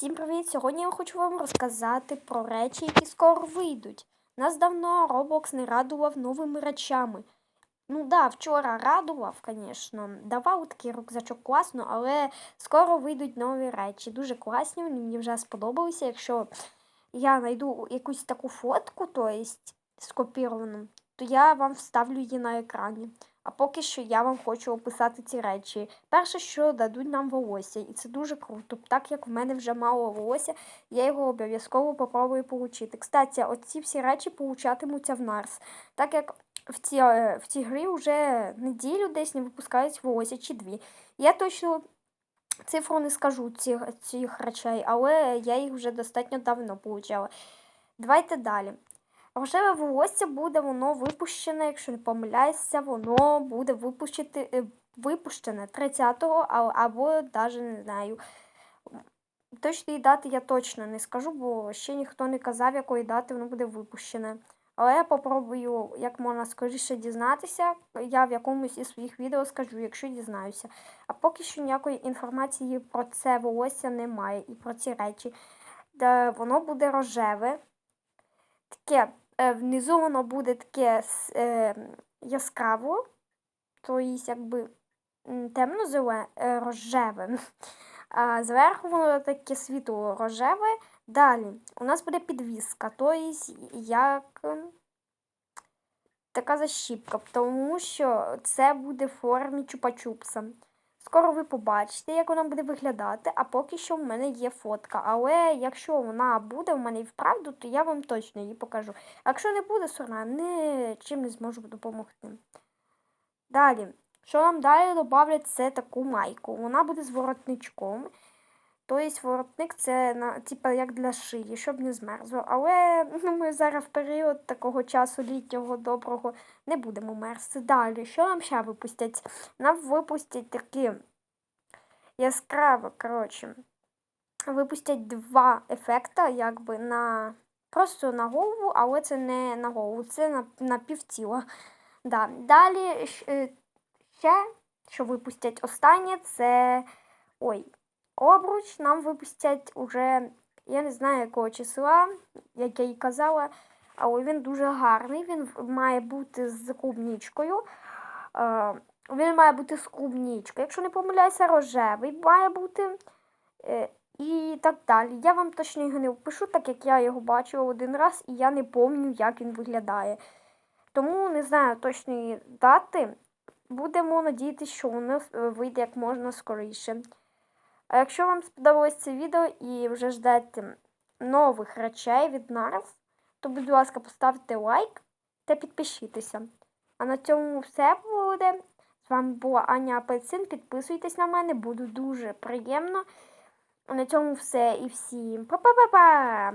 Всім привіт! Сьогодні я хочу вам розказати про речі, які скоро вийдуть. Нас давно Roblox не радував новими речами. Ну да, вчора радував, звісно. Давав такий рюкзачок класно, але скоро вийдуть нові речі. Дуже класні, вони мені вже сподобалися. Якщо я знайду якусь таку фотку, то есть скопіровану, то я вам вставлю її на екрані. А поки що я вам хочу описати ці речі. Перше, що дадуть нам волосся, і це дуже круто. Так як в мене вже мало волосся, я його обов'язково попробую получити. Кстати, оці всі речі получатимуться в Нарс. Так як в цій, в цій грі вже неділю десь не випускають волосся чи дві. Я точно цифру не скажу цих, цих речей, але я їх вже достатньо давно получала. Давайте далі. Рожеве волосся буде воно випущене, якщо не помиляюся, воно буде випущити, е, випущене 30-го або навіть не знаю. Точної дати я точно не скажу, бо ще ніхто не казав, якої дати воно буде випущене. Але я попробую як можна скоріше дізнатися. Я в якомусь із своїх відео скажу, якщо дізнаюся. А поки що ніякої інформації про це волосся немає і про ці речі. Де воно буде рожеве. Таке внизу воно буде таке е, яскраво, тобто якби темно е, рожеве. А зверху воно таке світло рожеве. Далі у нас буде підвіска, тобто як така защіпка, тому що це буде в формі чупа-чупса. Скоро ви побачите, як вона буде виглядати, а поки що в мене є фотка. Але якщо вона буде в мене і вправду, то я вам точно її покажу. Якщо не буде, сорна, нічим не зможу допомогти. Далі, що нам далі додавлять, це таку майку. Вона буде з воротничком. Тобто воротник це на, типа, як для шиї, щоб не змерзло. Але ну, ми зараз в період такого часу літнього доброго не будемо мерзти. Далі, що нам ще випустять? Нам випустять такі яскраво, коротше, випустять два ефекта, якби на просто на голову, але це не на голову, це на на півтіла. Да. Далі е, ще, що випустять останнє, це. Ой. Обруч нам випустять уже, я не знаю, якого числа, як я й казала, але він дуже гарний. Він має бути з клубнічкою. Е, він має бути з клубнічкою. Якщо не помиляюся, рожевий має бути. Е, і так далі. Я вам точно його не впишу, так як я його бачила один раз і я не пам'ятаю, як він виглядає. Тому не знаю точної дати. Будемо надіятися, що воно е, вийде як можна скоріше. А якщо вам сподобалось це відео і вже ждете нових речей від нас, то, будь ласка, поставте лайк та підпишіться. А на цьому все буде. З вами була Аня Апельсин. Підписуйтесь на мене, буде дуже приємно. А на цьому все і всім па-па-па-па!